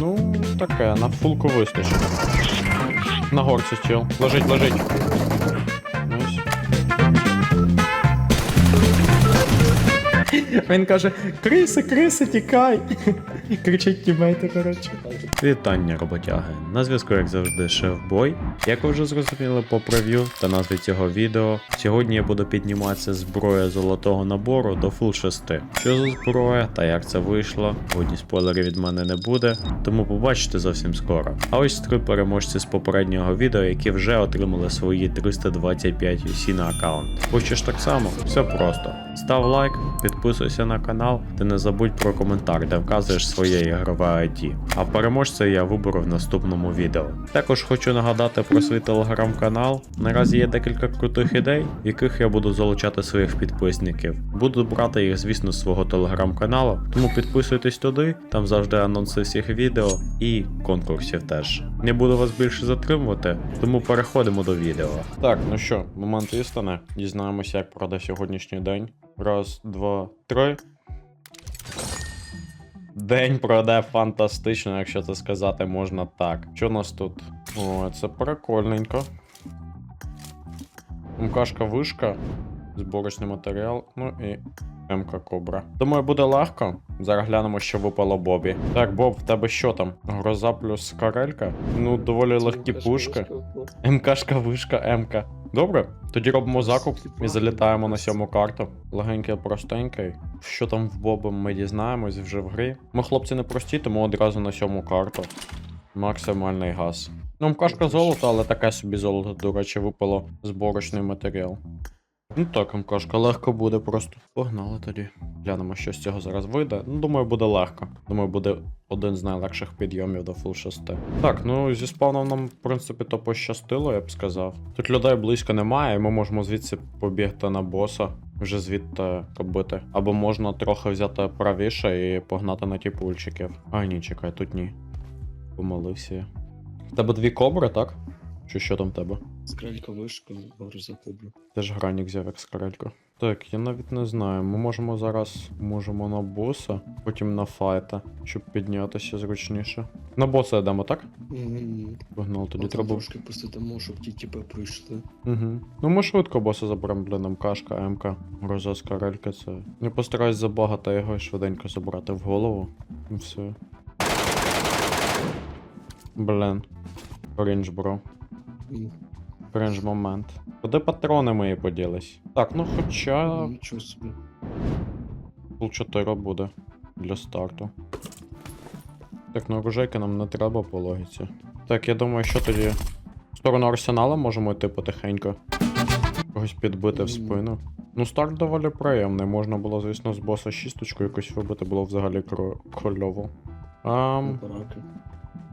Ну, таке, на фулку вистачить. На горці чел. Лежить, лежить. Він каже: Криси, криси, тікай! І Кричить тімейти, коротше. Вітання, роботяги. На зв'язку, як завжди, шеф-бой. Як ви вже зрозуміли по прев'ю та назві цього відео, сьогодні я буду підніматися зброя золотого набору до фул 6. Що за зброя та як це вийшло, водні спойлерів від мене не буде, тому побачите зовсім скоро. А ось три переможці з попереднього відео, які вже отримали свої 325 UC на аккаунт. Хочеш так само? Все просто. Став лайк, підписуйся на канал та не забудь про коментар, де вказуєш своє ігрове ID. А переможця я виберу в наступному відео. Також хочу нагадати про свій телеграм-канал. Наразі є декілька крутих ідей, в яких я буду залучати своїх підписників. Буду брати їх, звісно, з свого телеграм-каналу, тому підписуйтесь туди, там завжди анонси всіх відео і конкурсів теж. Не буду вас більше затримувати, тому переходимо до відео. Так, ну що, момент істини. Дізнаємося, як пройде сьогоднішній день. Раз, два, три. День пройде фантастично, якщо це сказати можна так. Що у нас тут? О, це прикольненько. МКшка вишка, зборочний матеріал, ну і МК Кобра. Думаю, буде легко. Зараз глянемо, що випало Бобі. Так, Боб, в тебе що там? Гроза плюс карелька? Ну, доволі легкі пушки. МКшка вишка, МК. Добре, тоді робимо закуп і залітаємо на сьому карту. Легенький, простенький. Що там в Боба ми дізнаємось вже в грі. Ми хлопці не прості, тому одразу на сьому карту. Максимальний газ. Ну, кашка золото, але таке собі золото, до речі, випало зборочний матеріал. Ну так, МКшка легко буде просто. Погнали тоді. Глянемо, що з цього зараз вийде. Ну, думаю, буде легко. Думаю, буде один з найлегших підйомів до фул 6. Так, ну зі спавном нам, в принципі, то пощастило, я б сказав. Тут людей близько немає, і ми можемо звідси побігти на боса. Вже звідти кобити. Або можна трохи взяти правіше і погнати на ті пульчиків. А ні, чекай, тут ні. Помилився я. В тебе дві кобри, так? Чи що там в тебе? Скрелька вишка, гроза кобра. Теж гранік взяв як скарелько. Так, я навіть не знаю. Ми можемо зараз можемо на боса, потім на файта, щоб піднятися зручніше. На боса йдемо, так? Мгм. Погнали, тоді треба. трошки просто тому, щоб ті типи прийшли. Угу. Ну ми швидко боса заберемо, блін, МКшка, МК. Гроза скарелька це. Я постараюсь забагати його і швиденько забрати в голову. І все. Блін. Крінж, бро. М, Крінж момент. Куди патрони мої поділись? Так, ну хоча. Нічого собі. Пул 4 буде для старту. Так, ну оружейки нам не треба по логіці. Так, я думаю, що тоді. В сторону арсенала можемо йти потихеньку. Когось підбити в спину. Ну, старт доволі приємний. Можна було, звісно, з боса шісточку якось вибити, було взагалі кро- кольово. Ам.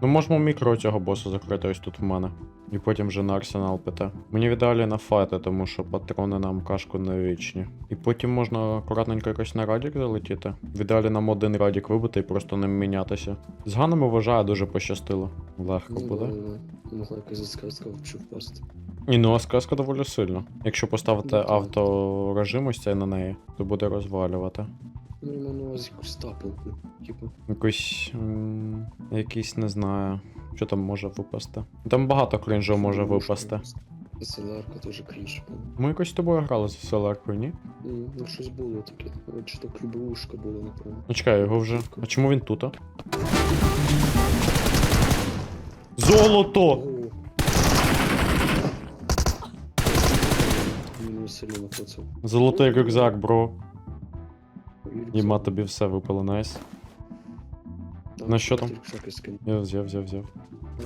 Ну, можемо мікро цього боса закрити ось тут в мене. І потім вже на арсенал піти. Мені в ідеалі на файти, тому що патрони нам кашку не вічні. І потім можна акуратненько якось на радік залетіти. В ідеалі нам один радік вибити і просто ним мінятися. З ганами вважаю дуже пощастило. Легко Ну, буде. да, да. Могла якась заскарська взагалі впасти. І ну, а сказка доволі сильно. Якщо поставити Ну, авторежим ось цей на неї, то буде розвалювати. Ну, на увазі якусь тапалку. Типу, Якийсь. м, якийсь не знаю. Що там може випасти. Там багато крінжу може випасти. СЛРка теж крінж. по-моєму. Ми якось з тобою грали з селеркою, ні? М, Ну, щось було таке. От Чи то клюбовушка була, напевно. Ну чекай, його вже. А чому він тут? а? Золото! О! Нафоцав. Золотий рюкзак, бро. Єма тобі все випало, найс. На що там? Я взяв, взяв, взяв.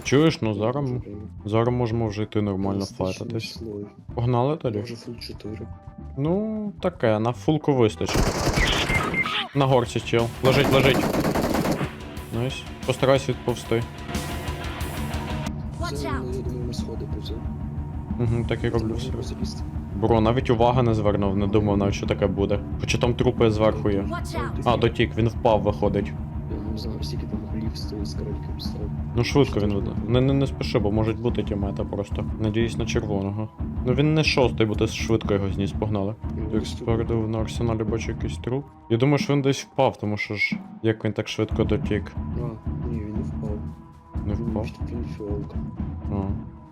Чуєш, ну зараз, зараз можемо вже йти нормально файтатись. Погнали тоді? Може фул 4. Ну, таке, на фулку вистачить. На горці чел. Лежить, лежить. Найс. Постарайся відповсти. Це, ну, я думаю, ми сходи повземо. Угу, так і роблю все. Бро, навіть уваги не звернув, не думав навіть, що таке буде. Хоча там трупи зверху є. А, дотік, він впав, виходить. Я не знаю, скільки там голів стоїть з карелькою став. Ну швидко він. Не, не, не спіши, бо можуть бути ті мета просто. Надіюсь на червоного. Ну він не шостий, бо ти швидко його зніс погнали. Так спереду на арсеналі бачу якийсь труп. Я думаю, що він десь впав, тому що ж як він так швидко дотік. А, ні, він не впав. Не впав. Фінфіолка. А.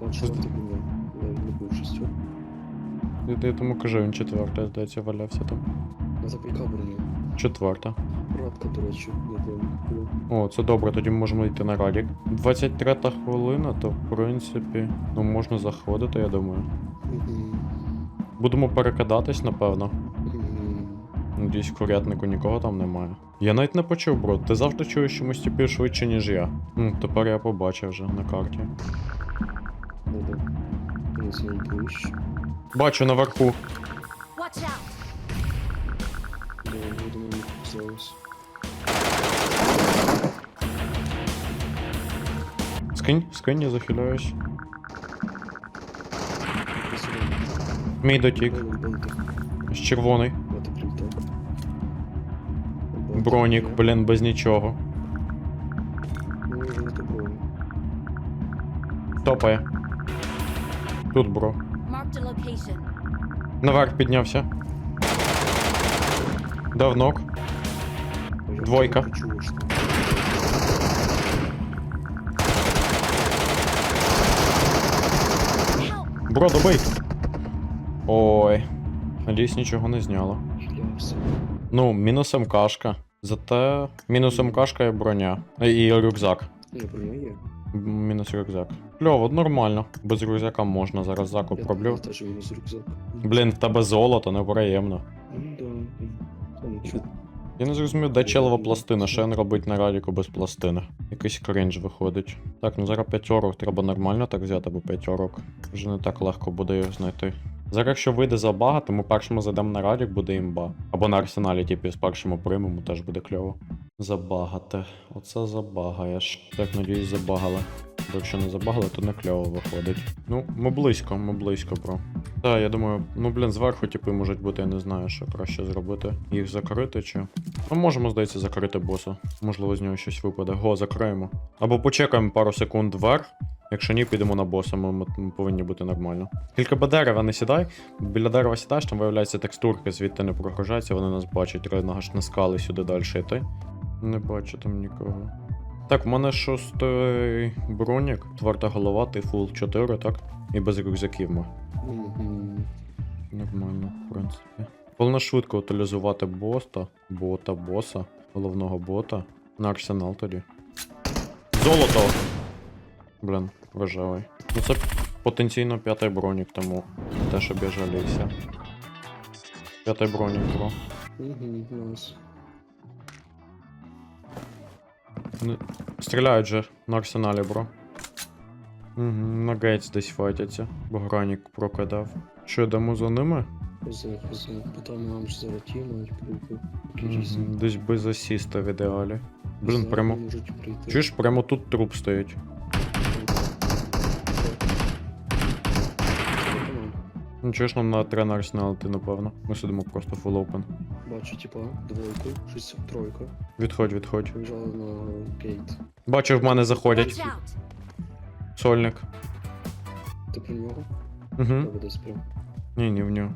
А був я. Я не був шістьох. Я, я тому кажу, він четверта, здається, валявся там. А так яка броня? Четверта. Радка, до речі. О, це добре, тоді ми можемо йти на радік. 23 хвилина, то в принципі, ну можна заходити, я думаю. Мгм. Будемо перекидатись, напевно. Надіюсь, в курятнику нікого там немає. Я навіть не почув, бро. Ти завжди чуєш чомусь тіпів швидше, ніж я. Ну, тепер я побачив вже на карті. Ну да. Бачу наверху. Watch out! Скинь, скинь, я захиляюсь. Мій дотік. З червоний. Бронік, блін, без нічого. Топає. Тут, бро. Наверх піднявся. Дав ног. Двойка. Бро, добий. Ой. Надіюсь, нічого не зняло. Ну, мінус МКшка. Зате мінус МКшка і броня. І рюкзак. Не, броня є. Мінус рюкзак. Кльово, нормально. Без рюкзака можна зараз закуп роблю. теж мінус рюкзак. Блін, в тебе золото, неприємно. Ну да. Я не зрозумів, де челова пластина, що він робить на радіку без пластини. Якийсь кринж виходить. Так, ну зараз п'ятьорок треба нормально так взяти, бо п'ятьорок. Вже не так легко буде його знайти. Зараз, якщо вийде забага, то ми першому зайдемо на радік, буде імба. Або на арсеналі, типу, з першому приймемо, теж буде кльово. Забагати. Оце забагаєш. Так, надіюсь, забагали. Бо якщо не забагали, то не кльово виходить. Ну, ми близько, ми близько, бро. Так, я думаю, ну блін, зверху, типи, можуть бути, я не знаю, що краще зробити. Їх закрити чи. Ми можемо, здається, закрити боса. Можливо, з нього щось випаде. Го, закриємо. Або почекаємо пару секунд вверх. Якщо ні, підемо на боса, ми, ми, ми повинні бути нормально. Тільки би дерева не сідай. Біля дерева сідаєш, там виявляється текстурки, звідти не прогружаються, вони нас бачать, треба на скали сюди далі йти. Не бачу там нікого. Так, в мене шостий бронік, тверда голова, тифул 4, так? І без рюкзаків ми. Мгм. Нормально, в принципі. Головне швидко утилізувати боста, бота, боса, головного бота. На арсенал тоді. Золото! Блін, рожевий. Ну це потенційно п'ятий бронік, тому те, щоб я жалівся. П'ятий бронік, бро. Мгм, найс. Стріляють же на арсеналі, бро. Угу, на гейтс десь файтяться, бо гранік прокидав. Що, йдемо за ними? Потім. Нам ж зараз ті мають Десь без асіста в ідеалі. Блін, прямо. Чуєш, прямо тут труп стоїть. Ну, чуєш, нам на три на арсенал ти, напевно. Ми сидимо просто full open. Бачу, типа, двойку, щось тройка. Відходь, відходь. Побіжали на гейт. Бачу, в мене заходять. Watch out! Сольник. Ти про нього? Угу. Десь прям. Ні, ні в нього.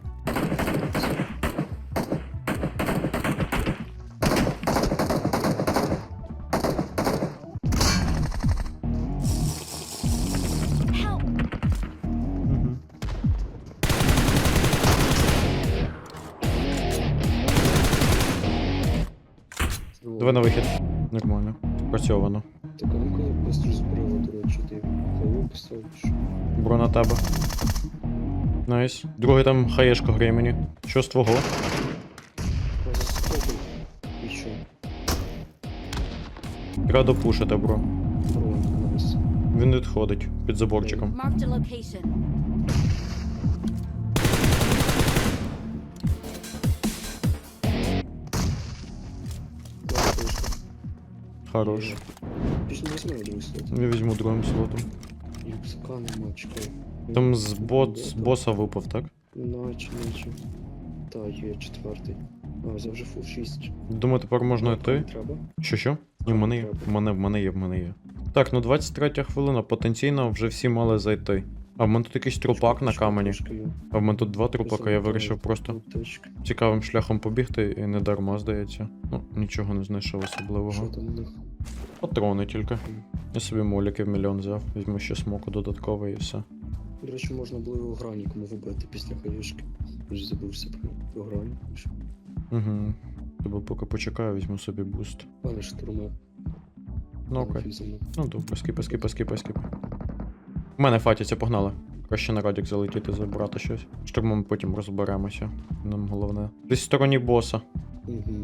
Нормально. Працьовано. Так, а ну-ка быстро збрила, до речі, ти кого поставиш? Бро на тебе. Найс. Другий там хаєшка грає мені. Що з твого? А за. І що? Треба допушити, бро. Найс. Він відходить під заборчиком. Marked a location. Хорош. Пісню візьми другий слот. Я візьму другим слотом. Нема, чекай. Там з, бот, з боса випав, так? Наче, наче. Та, є четвертий. А, взяв вже фул 6. Думаю, тепер можна йти. Треба? Що що? Ні, в мене є. В мене, в мене є, в мене є. Так, ну 23 хвилина, потенційно вже всі мали зайти. А в мене тут якийсь трупак на камені. А в мене тут два трупака, я вирішив просто цікавим шляхом побігти і не дарма, здається. Ну, нічого не знайшов особливого. Патрони тільки. Я собі моліків мільйон взяв, візьму ще смоку додатковий і все. До речі, можна було його граніком вибити після хаєшки. Ж забувся про, граніку. Угу. Тобто поки почекаю, візьму собі буст. Але штурму. Ну окей. Ну добре, скіпи, скіпи, скіпи, скіпи. У мене фатіться, погнали. Краще на радік залетіти, забрати щось. Штурмом потім розберемося. Нам головне. Десь в стороні боса. Угу.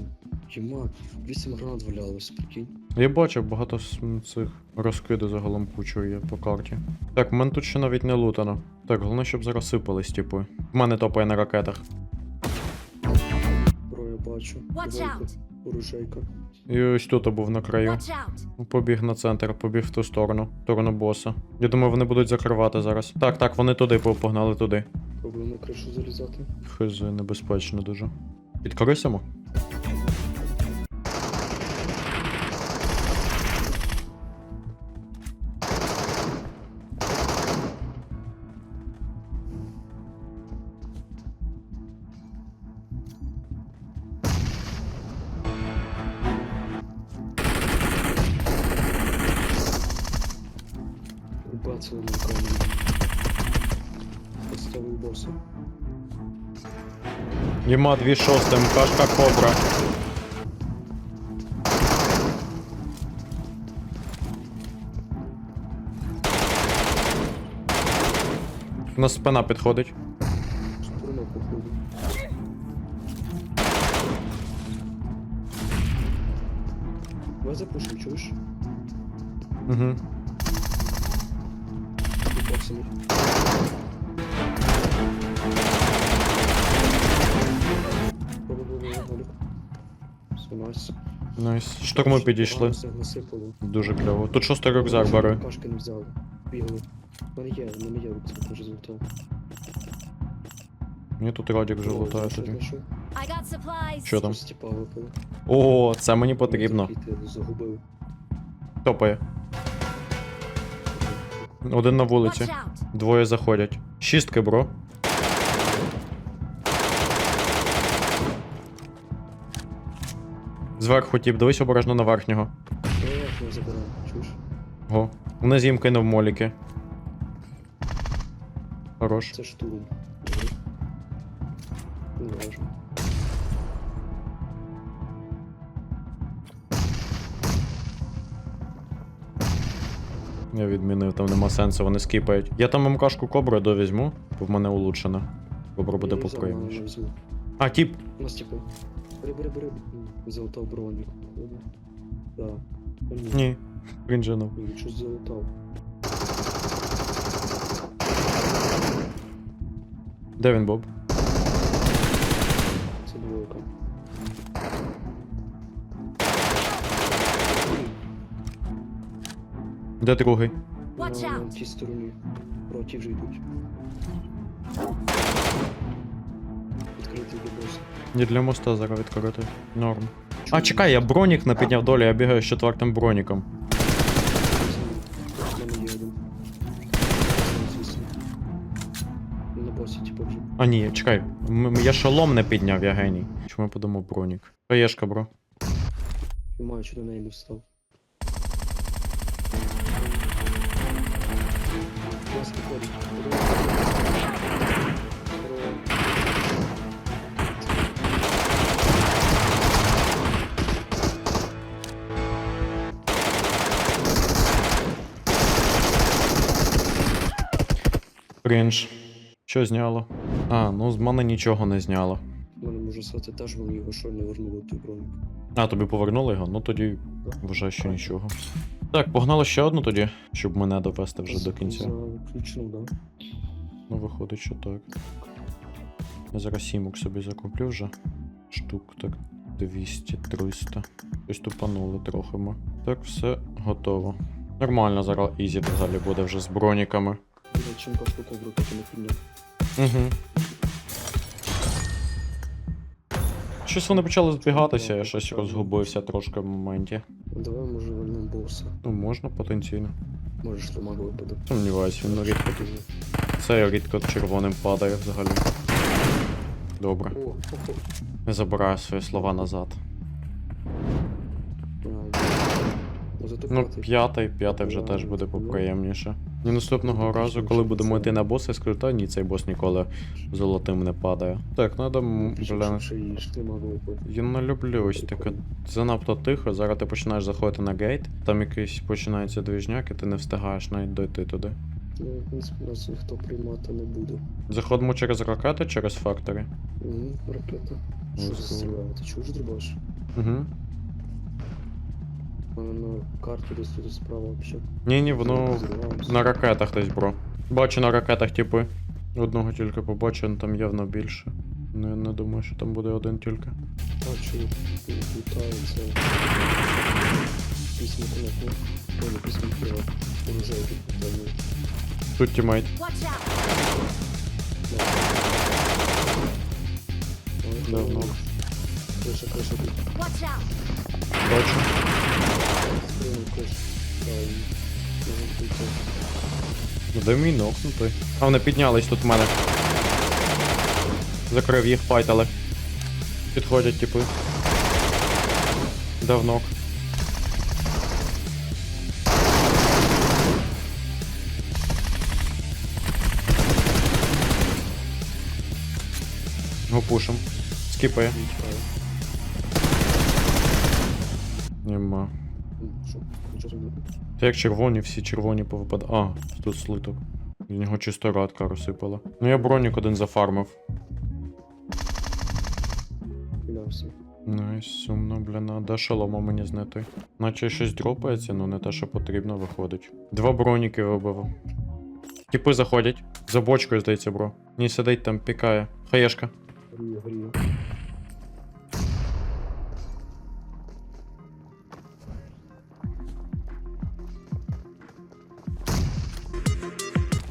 Єма, 8 гранат валялося, прикинь. Я бачив багато цих розкиду загалом кучу є по карті. Так, в мене тут ще навіть не лутано. Так, головне, щоб зараз сипались, типу. В мене топає на ракетах. Бро, я бачу. Watch out! Оружейка. І ось тут був на краю. Побіг на центр, побіг в ту сторону, в сторону боса. Я думаю, вони будуть закривати зараз. Так, так, вони туди погнали туди. Пробуємо на кришу залізати. Хз, небезпечно дуже. Підкорисимо? Єма 2.6, МКшка Кобра. У нас спина підходить. Давай запушим, чуєш? Угу. Під Все, найс. Штурми підійшли. Насипало. Дуже кльово. Тут шостий рюкзак бери. Кашки не взяли. Бігали. У мене є, у мене є рюкзак, може золото. Мені тут радік вже лутає тоді. I got supplies! Що там? Щось типа. О, це мені потрібно. Загубив. Топає. Один на Watch вулиці. out! Двоє заходять. Шістки, бро. Зверху тіп, дивись обережно на верхнього. Я його забираю, чуєш? Го. Вниз їм кинув моліки. Хорош. Це штурм. Я відмінив, там нема сенсу, вони скіпають. Я там МКшку кобру довізьму, бо в мене улучшена. Кобра буде поприємніше. А, тіп! У нас типу. Бери, бери, бери. Залутав бронік. Да. Ні. Ні. Крінжинув. Ні, щось залутав. Де він, Боб? Це двойка. Де другий? Watch На out. тій стороні. Проти вже йдуть. Не для моста зараз відкрити. Норм. А, чекай, я бронік не підняв долі, я бігаю з четвертим броніком. На типу. А ні, чекай, я шолом не підняв, я геній. Чому я подумав бронік? Хаєшка, бро. Маю, що до неї не встав. Нас виходить. Крінж. Що зняло? А, ну з мене нічого не зняло. У мене може стати теж вони його що не вернули той бронік. А, тобі повернули його? Ну тоді вважаю, що нічого. Так, погнали ще одну тоді, щоб мене довести вже до кінця. За включну, да. Ну, виходить, що так. Я зараз сімок собі закуплю вже. Штук так 200-300. Щось тупанули трохи ми. Так, все готово. Нормально зараз ізі взагалі буде вже з броніками. Чим кашку ковру так і не підняв. Угу. Щось вони почали збігатися, я щось розгубився трошки в моменті. Давай, може, вольнем боса. Ну, можна потенційно. Може, що маг випаде. Сумніваюсь, він рідко дуже. Це рідко червоним падає взагалі. Добре. О, хо-хо. Я забираю свої слова назад. Ну, Ну, п'ятий. п'ятий, вже теж буде поприємніше. І наступного разу, коли будемо йти на боса, я скажу, та ні, цей бос ніколи золотим не падає. Так, надо, м, могли б. Я не люблю ось таке. Занадто тихо, зараз ти починаєш заходити на гейт, там якийсь починається двіжняк, і ти не встигаєш навіть дойти туди. Ну, в принципі, нас ніхто приймати не буде. Заходимо через ракети, через фактори. Угу, ракета. Що Ну, за? Ти чуєш дрібаш? Угу. Мене на карті десь тут справа взагалі. Ні, ні, воно на ракетах десь, бро. Бачу на ракетах, типи. Одного тільки побачив, ну, там явно більше. Ну, я не думаю, що там буде один тільки. Бачу, літається. Конотно. Ой, не письмо приват. Оружие тут питання. Тут тімейт. Давно. Криша, криша тут. Бачу. Ну, Де мій нокнутий? А вони піднялись тут в мене. Закрив їх, файтали. Підходять, типи. Давно. Го пушим. Скіпає. Нема. Нічого як червоні, всі червоні повипад. А, тут слиток. З нього чисто радка розсипала. Ну я бронік один зафармив. Найс, сумно, блін, а де шолома мені знайти? Наче щось дропається, ну не те, що потрібно, виходить. Два броніки вибив. Тіпи заходять. За бочкою, здається, бро. Ні, сидить там, пікає. Хаєшка. Горію, горію.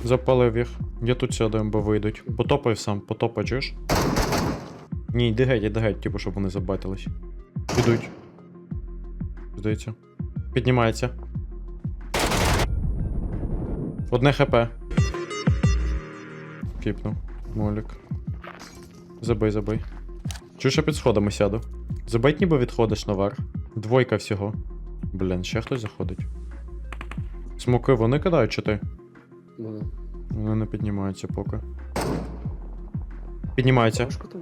Запалив їх. Я тут сяду, бо вийдуть. Потопай сам, потопай, чуєш? Ні, йди геть, йди геть, типу, щоб вони забайтились. Ідуть. Здається. Піднімається. Одне хп. Кіпнув. Молік. Забий, забий. Чуєш, я під сходами сяду. Забить ніби відходиш наверх. Двойка всього. Блін, ще хтось заходить. Смоки вони кидають чи ти? Мене. Вони не піднімаються поки. Піднімаються. Важко там?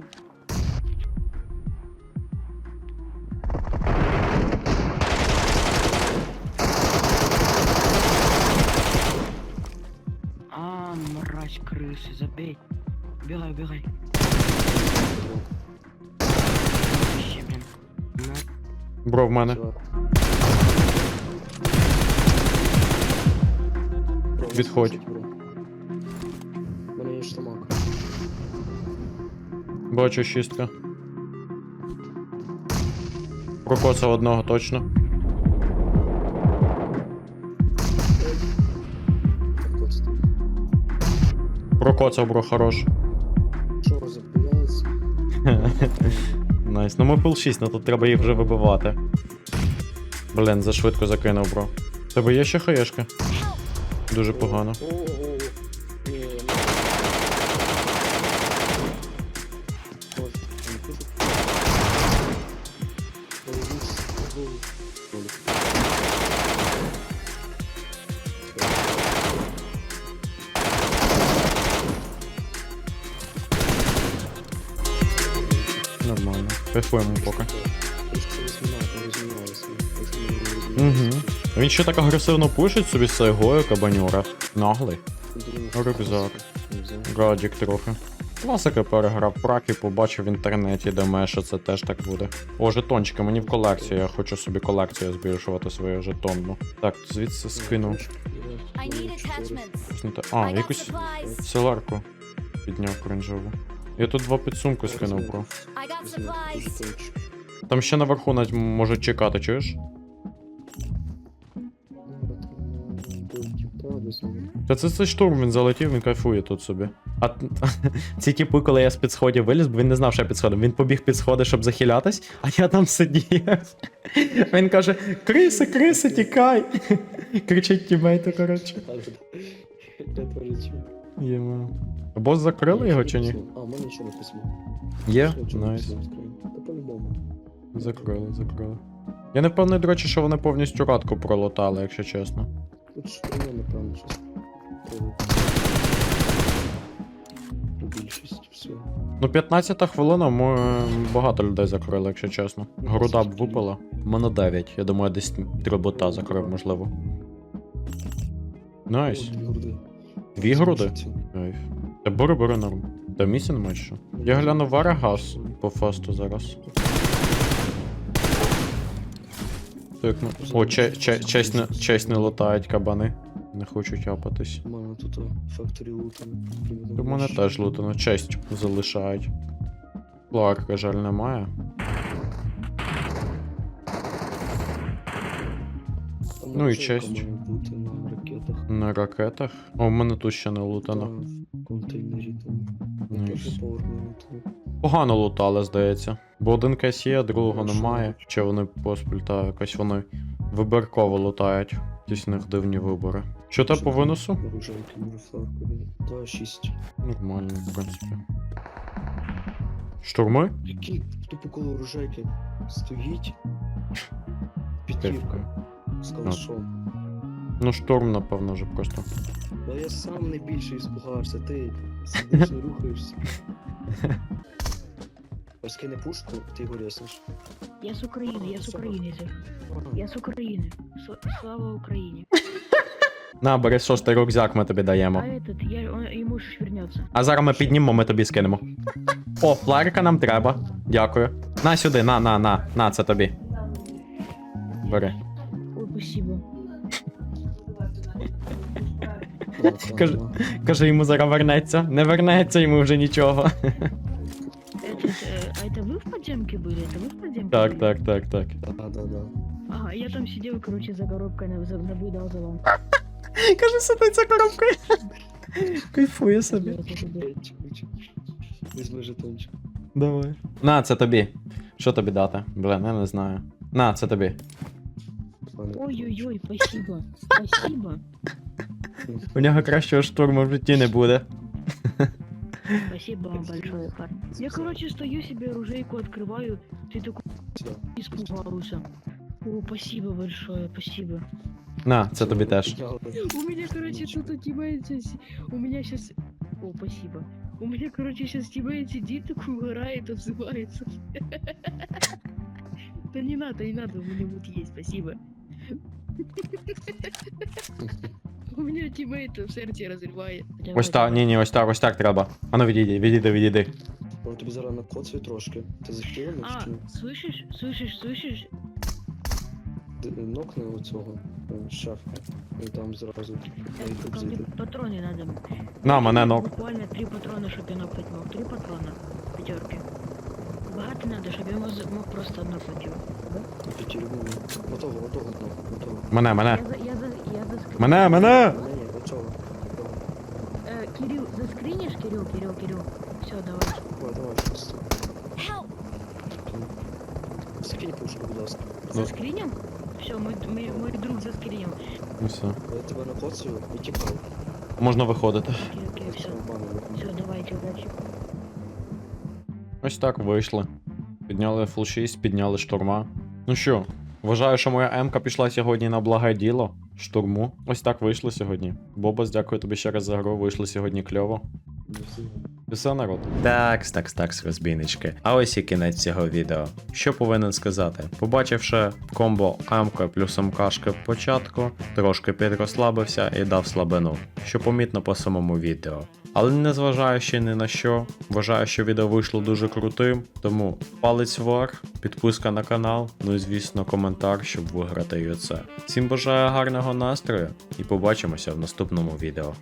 А, мразь крысы, забей. Убегай, убегай. Вообще, блин. На, Бро, в мене. Чувак. Бро, Відходь. Бачу шістка. Прокоцав одного точно. Прокоцав, бро, хорош. Що розпиляється? Найс. Ну ми пул 6, ну тут треба їх вже вибивати. Блін, зашвидко закинув, бро. Тебе є ще хаєшка? Дуже погано. Кайфуємо поки. Угу. Він ще так агресивно пушить собі з сайгою кабанюра. Наглий. Рюкзак. Гадік трохи. Класика переграв прак і побачив в інтернеті, де має, що це теж так буде. О, жетончики, мені в колекцію, я хочу собі колекцію збільшувати свою жетонну. Так, звідси I А, якусь селарку підняв кринжову. Я тут два підсумку скинув, бро. Там ще наверху навіть можуть чекати, чуєш? Та це цей штурм, він залетів, він кайфує тут собі. А ці тіпи, коли я з під сходів виліз, бо він не знав, що я під сходом. Він побіг під сходи, щоб захилятись, а я там сидів. Він каже: Криси, криси, тікай! Кричить тімейту, коротше. Я теж чую. Єма. Бос закрили його чи ні? А, у мене ще не письмо. Є? Найс. Та по-любому. Закрили, закрили. Я не впевнений, до речі, що вони повністю радку пролутали, якщо чесно. Тут ж я, напевно, щось. Більшість все. Ну, 15 хвилина, ми багато людей закрили, якщо чесно. Груда б випала. У мене 9. Я думаю, десь три бота закрив, можливо. Найс. Дві груди. Кайф. Та бери, бери норм. Та місці немає що. Я гляну Варагас по фасту зараз. Так, ну. О, че, че, честь, не, честь не лутають кабани. Не хочуть апатись. У мене тут факторі лутано. У мене теж лутано, честь залишають. Кларка, жаль, немає. Ну і честь. На ракетах. На ракетах. О, в мене тут ще не лутано. Контейнері там. Поверх не лутано. Погано лутали, здається. Бо один кейс є, другого немає. Чи вони поспіль та якось вони вибірково лутають. Якісь в них дивні вибори. Що те по виносу? Оружейки, фларкові. Та 6. Нормально, в принципі. Штурми? Який тупо коло оружейки стоїть. П'ятірка. З калашом. Ну, штурм, напевно, вже просто. Та я сам не більше іспугався, ти сидиш не рухаєшся. Ось кине пушку, ти його ряснеш. Я с Украины, я с Украины. Зев. Я с Украины. С- Слава Украине. На, бери шостий рюкзак, ми тобі А даємо. этот, я, он, ему ж вернется. А зараз ми піднімемо, ми тобі скинемо. О, фларика нам треба. Дякую. На сюди, на, на, на, на, це тобі. Бери. Ой, спасибо. Кажи- Каже, йому зараз вернеться. Не вернеться йому вже нічого. Этот, э, а это вы в подземке были? Это вы в подземке Так, были? так, так, так. Да, да, да. Ага, я там сидел, короче, за коробкой, нав- за- наблюдал за вами. Каже, сидить за коробкою. Кайфує собі. Я тоже был. П'ять, короче. Візьми жетончик. Давай. На, це тобі. Що тобі дати? Блин, я не знаю. На, це тобі. Пане. Ой-ой-ой, спасибо. Спасибо. У нього кращого штурму в житті не буде. Спасибо вам большое, парень. Я, короче, стою себе оружейку открываю, ты такой Все. испугался. О, спасибо большое, спасибо. На, це тобі теж. У меня, короче, тут тиммейт сейчас... У меня сейчас... О, спасибо. У меня, короче, сейчас тиммейт сидит, такой угорает, отзывается. Да не надо, не надо, у меня вот есть, спасибо. У меня тиммейт в сердце разрывает. Ось так, ні, ні, ось так, ось так треба. Ану, відійди, відійди, відійди. Але тобі зараз накоцаю трошки. Ти захилений А, чи ні? слышишь, слышишь, слышишь? Д- Нокни оцього е, шефа. І там зразу Так, вийде только мне зайде. патроны надо. На, мене ног. Буквально три патрона, щоб я нокнуть мог. Три патрона. Пятерки. Багато надо, щоб я мог, мог просто нокнуть його. Готово, готово, готово. Мене, мене. Я, за, я, за, я заскриню. Мене, мене! Оцього. Готово. Э, Кирилл, заскринишь, Кирилл, Кирилл, Кирилл. Все, давай. Давай, давай, щось. Help! Скинь пушку, будь ласка. Ну. Заскриним? Все, мой, мой, мой друг заскринил. Ну все. Я тебе накоцаю і тікай. Можна виходити. Окей, окей, все. Все, давайте, удачи. Ось так вийшли. Підняли фул 6, підняли штурма. Ну що, вважаю, що моя М-ка пішла сьогодні на благе діло. Штурму. Ось так вийшло сьогодні. Бобас, дякую тобі ще раз за гру. Вийшло сьогодні кльово. Все народ. Такс, такс, такс, розбійнички. А ось і кінець цього відео. Що повинен сказати? Побачивши комбо М плюс МКшки в початку, трошки підрослабився і дав слабину, що помітно по самому відео. Але незважаючи ні на що, вважаю, що відео вийшло дуже крутим, тому палець вверх, підписка на канал, ну і звісно коментар, щоб виграти і це. Всім бажаю гарного настрою і побачимося в наступному відео.